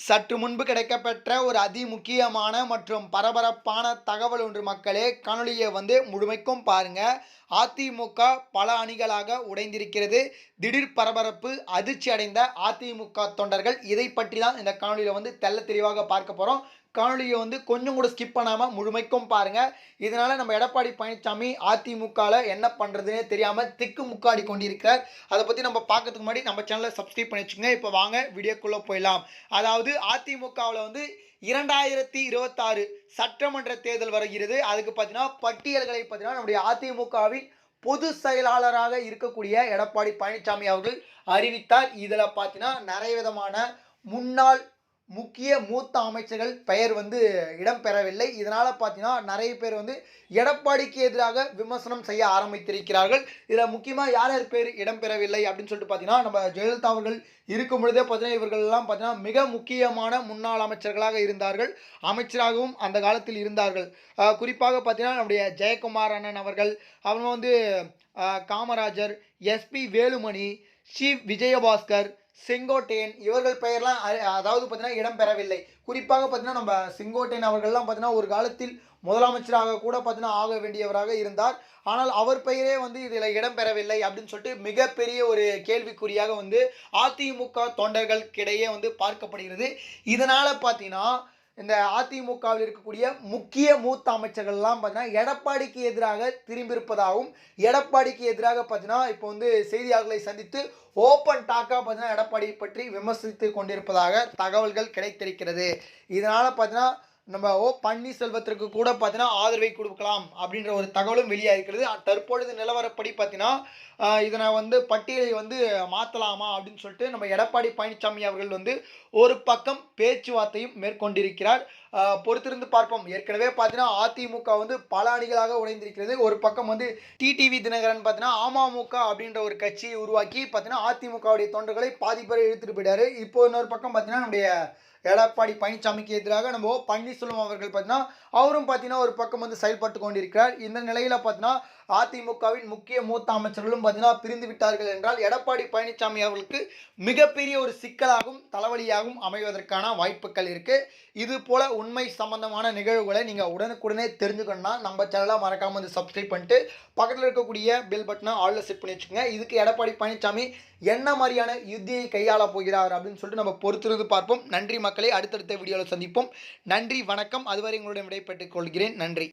சற்று முன்பு கிடைக்கப்பெற்ற ஒரு அதிமுக்கியமான மற்றும் பரபரப்பான தகவல் ஒன்று மக்களே காணொலியை வந்து முழுமைக்கும் பாருங்க. அதிமுக பல அணிகளாக உடைந்திருக்கிறது. திடீர் பரபரப்பு அதிர்ச்சி அடைந்த அதிமுக தொண்டர்கள் இதை பற்றி தான் இந்த காணொலியில் வந்து தெள்ள தெளிவாக பார்க்க போகிறோம் காணொலியை வந்து கொஞ்சம் கூட ஸ்கிப் பண்ணாமல் முழுமைக்கும் பாருங்கள் இதனால் நம்ம எடப்பாடி பழனிசாமி அதிமுகவில் என்ன பண்ணுறதுனே தெரியாமல் திக்கு முக்காடி கொண்டிருக்கிறார். அதை பற்றி நம்ம பார்க்கறதுக்கு முன்னாடி நம்ம சேனலை சப்ஸ்கிரைப் பண்ணி வச்சுங்க இப்போ வாங்க வீடியோக்குள்ளே போயிடலாம். அதாவது அதிமுகவில் வந்து இரண்டாயிரத்தி இருபத்தாறு சட்டமன்ற தேர்தல் வருகிறது. அதுக்கு பார்த்தீங்கன்னா பட்டியல்களை பார்த்தீங்கன்னா நம்முடைய அதிமுகவின் பொது செயலாளராக இருக்கக்கூடிய எடப்பாடி பழனிசாமி அவர்கள் அறிவித்தார். இதில் பார்த்தீங்கன்னா நிறைய விதமான முன்னாள் முக்கிய மூத்த அமைச்சர்கள் பெயர் வந்து இடம்பெறவில்லை. இதனால் பார்த்தீங்கன்னா நிறைய பேர் வந்து எடப்பாடிக்கு எதிராக விமர்சனம் செய்ய ஆரம்பித்திருக்கிறார்கள். இதில் முக்கியமாக யார் யார் பேர் இடம்பெறவில்லை அப்படின்னு சொல்லிட்டு பார்த்தீங்கன்னா நம்ம ஜெயலலிதா அவர்கள் இருக்கும் பொழுதே பார்த்தீங்கன்னா இவர்கள்லாம் பார்த்தீங்கன்னா மிக முக்கியமான முன்னாள் அமைச்சர்களாக இருந்தார்கள். அமைச்சராகவும் அந்த காலத்தில் இருந்தார்கள். குறிப்பாக பார்த்தீங்கன்னா நம்முடைய ஜெயக்குமார் அண்ணன் அவர்கள் அவங்க வந்து காமராஜர் எஸ்பி வேலுமணி ஸ்ரீ விஜயபாஸ்கர் செங்கோட்டையன் இவர்கள் பெயர்லாம் அதாவது பார்த்தீங்கன்னா இடம்பெறவில்லை. குறிப்பாக பார்த்தீங்கன்னா நம்ம செங்கோட்டையன் அவர்கள்லாம் பார்த்தீங்கன்னா ஒரு காலத்தில் முதலமைச்சராக கூட பார்த்தீங்கன்னா ஆக வேண்டியவராக இருந்தார். ஆனால் அவர் பெயரே வந்து இதில் இடம்பெறவில்லை அப்படின்னு சொல்லிட்டு மிகப்பெரிய ஒரு கேள்விக்குறியாக வந்து அதிமுக தொண்டர்களுக்கிடையே வந்து பார்க்கப்படுகிறது. இதனால் பார்த்தீங்கன்னா இந்த அதிமுகவில் இருக்கக்கூடிய முக்கிய மூத்த அமைச்சர்கள்லாம் பார்த்தீங்கன்னா எடப்பாடிக்கு எதிராக திரும்பியிருப்பதாகவும் எடப்பாடிக்கு எதிராக பார்த்தீங்கன்னா இப்போ வந்து செய்தியாளர்களை சந்தித்து ஓப்பன் டாக்காக பார்த்தீங்கன்னா எடப்பாடி பற்றி விமர்சித்து கொண்டிருப்பதாக தகவல்கள் கிடைத்திருக்கிறது. இதனால் பார்த்தீங்கன்னா நம்ம ஓ பன்னீர்செல்வத்திற்கு கூட பார்த்தீங்கன்னா ஆதரவை கொடுக்கலாம் அப்படின்ற ஒரு தகவலும் வெளியாகிருக்கிறது. தற்பொழுது நிலவரப்படி பார்த்தீங்கன்னா இதனை வந்து பட்டியலை வந்து மாற்றலாமா அப்படின்னு சொல்லிட்டு நம்ம எடப்பாடி பழனிசாமி அவர்கள் வந்து ஒரு பக்கம் பேச்சுவார்த்தையும் மேற்கொண்டிருக்கிறார். பொறுத்திருந்து பார்ப்போம். ஏற்கனவே பார்த்தீங்கன்னா அதிமுக வந்து பல அணிகளாக உடைந்திருக்கிறது. ஒரு பக்கம் வந்து டிடிவி தினகரன் பார்த்தீங்கன்னா அமமுக அப்படின்ற ஒரு கட்சியை உருவாக்கி பார்த்தீங்கன்னா அதிமுகவுடைய தொண்டர்களை பாதி இழுத்துட்டு போயிட்டாரு. இப்போ இன்னொரு பக்கம் பார்த்தீங்கன்னா நம்முடைய எடப்பாடி பழனிசாமிக்கு எதிராக நம்ம ஓ பன்னீர்செல்வம் அவர்கள் பார்த்தீங்கன்னா அவரும் பார்த்தீங்கன்னா ஒரு பக்கம் வந்து செயல்பட்டு கொண்டிருக்கிறார். இந்த நிலையில் பார்த்தீங்கன்னா அதிமுகவின் முக்கிய மூத்த அமைச்சர்களும் பார்த்தீங்கன்னா பிரிந்து விட்டார்கள் என்றால் எடப்பாடி பழனிசாமி அவர்களுக்கு மிகப்பெரிய ஒரு சிக்கலாகவும் தலைவலியாகவும் அமைவதற்கான வாய்ப்புகள் இருக்குது இது போல உண்மை சம்பந்தமான நிகழ்வுகளை நீங்கள் உடனுக்குடனே தெரிஞ்சுக்கணும்னா நம்ம சேனலாக மறக்காமல் வந்து சப்ஸ்கிரைப் பண்ணிட்டு பக்கத்தில் இருக்கக்கூடிய பெல் பட்டனை ஆளில் செட் பண்ணி வச்சுக்கோங்க. இதுக்கு எடப்பாடி பழனிசாமி என்ன மாதிரியான யுத்தியை கையாள போகிறார் அப்படின்னு சொல்லிட்டு நம்ம பொறுத்திருந்து பார்ப்போம். நன்றி மக்கள். அடுத்தடுத்த வீடியோவில் சந்திப்போம். நன்றி வணக்கம். அதுவரை உங்களுடன் விடைபெற்றுக் கொள்கிறேன். நன்றி.